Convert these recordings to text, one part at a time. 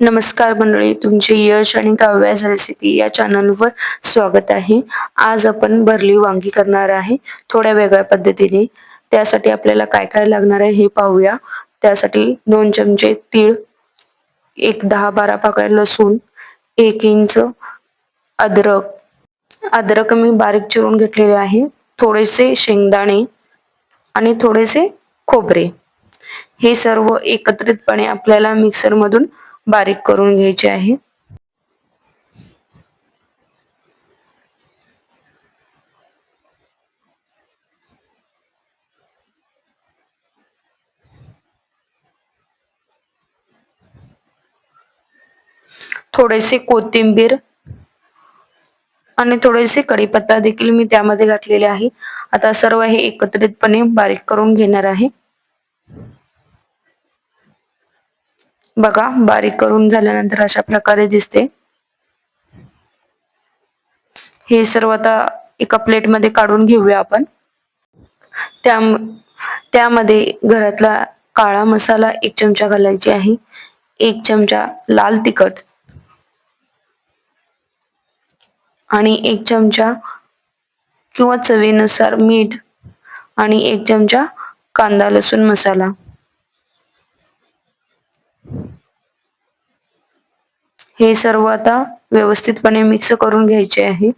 नमस्कार मंडळी तुमचे यश आणि काव्यास रेसिपी या चॅनलवर स्वागत आहे. आज आपण भरली वांगी करणार आहे थोड्या वेगळ्या पद्धतीने. त्यासाठी आपल्याला काय काय लागणार आहे हे पाहूया. त्यासाठी दोन चमचे तीळ एक दहा बारा पाकळ्या लसूण एक इंच अद्रक. अद्रक मी बारीक चिरून घेतलेले आहे. थोडेसे शेंगदाणे आणि थोडेसे खोबरे. हे सर्व एकत्रितपणे आपल्याला मिक्सरमधून बारीक करून घ्यायचे आहे. थोडेसे कोथिंबीर आणि थोडेसे कढीपत्ता देखील मी त्यामध्ये घातलेले आहे. आता सर्व हे एकत्रितपणे बारीक करून घेणार आहे. बघा बारीक करून झाल्यानंतर अशा प्रकारे दिसते. हे सर्व आता एका प्लेटमध्ये काढून घेऊया आपण. त्या त्यामध्ये घरातला काळा मसाला एक चमचा घालायची आहे. एक चमचा लाल तिखट आणि एक चमचा किंवा चवीनुसार मीठ आणि एक चमचा कांदा लसूण मसाला. हे सर्व आता व्यवस्थितपणे मिक्स करून घ्यायचे आहे.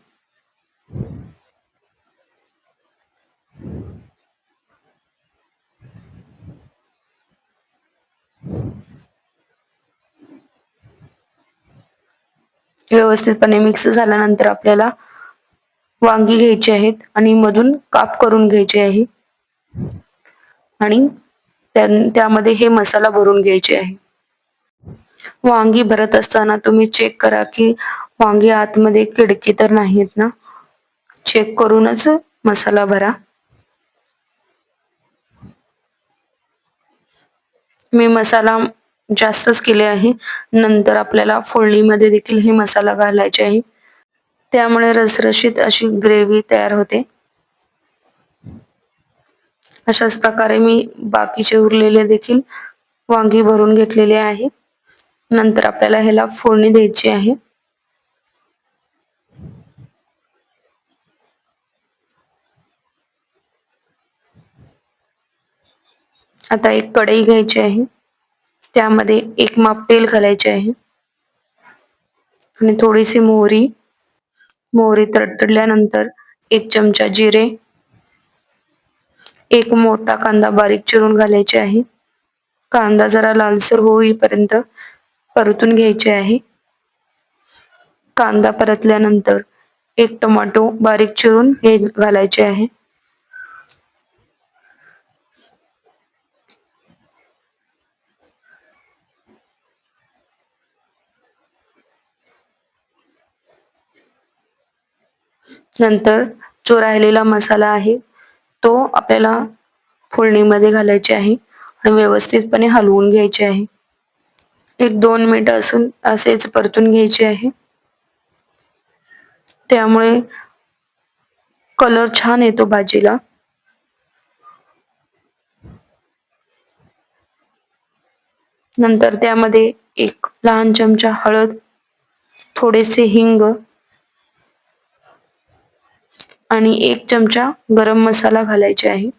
व्यवस्थितपणे मिक्स झाल्यानंतर आपल्याला वांगी घ्यायची आहेत आणि मधून काप करून घ्यायचे आहे. आणि त्यामध्ये हे मसाला भरून घ्यायचे आहे. वांगी भरत असताना तुम्ही चेक करा की वांगी आतमध्ये खिडकी तर नाहीत ना? चेक करूनच मसाला भरा. मी मसाला जास्तच केले आहे. नंतर आपल्याला फोडणीमध्ये देखील हे मसाला घालायचे आहे. त्यामुळे रसरशीत अशी ग्रेव्ही तयार होते. अशाच प्रकारे मी बाकीचे उरलेले देखील वांगी भरून घेतलेले आहे. नंतर आपल्याला ह्याला फोडणी द्यायची आहे. आता एक कढई घ्यायची आहे. त्यामध्ये एक माप तेल घालायचे आहे. आणि थोडीशी मोहरी मोहरी तडतडल्यानंतर एक चमचा जिरे एक मोठा कांदा बारीक चिरून घालायचे आहे. कांदा जरा लालसर होईपर्यंत परतून घ्यायचे आहे. कांदा परतल्यानंतर एक टोमॅटो बारीक चिरून हे घालायचे आहे. नंतर जो राहिलेला मसाला आहे तो आपल्याला फोडणीमध्ये घालायचे आहे आणि व्यवस्थितपणे हलवून घ्यायचे आहे. एक दोन मिनिट असून असेच परतून घ्यायचे आहे. त्यामुळे कलर छान येतो भाजीला नंतर त्यामध्ये एक लहान चमचा हळद थोडेसे हिंग आणि एक चमचा गरम मसाला घालायचे आहे.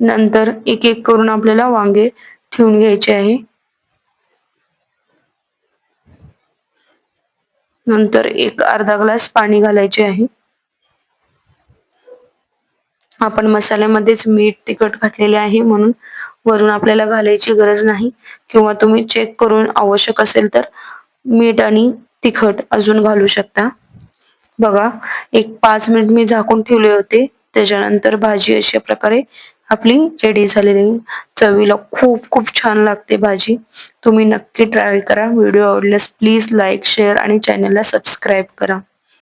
नंतर एक एक करून आपल्याला वांगे ठेवून घ्यायचे आहे. नंतर एक अर्धा ग्लास पाणी घालायचे आहे. आपण मसाल्यामध्येच मीठ तिखट घातलेले आहे म्हणून वरून आपल्याला घालायची गरज नाही. किंवा तुम्ही चेक करून आवश्यक असेल तर मीठ आणि तिखट अजून घालू शकता. बघा एक पाच मिनिट मी झाकून ठेवले होते. त्याच्यानंतर भाजी अशा प्रकारे आपली रेडी झालेली चवीला खूप खूप छान लागते भाजी. तुम्ही नक्की ट्राय करा. व्हिडिओ आवडल्यास प्लीज लाईक शेअर आणि चॅनलला सबस्क्राईब करा.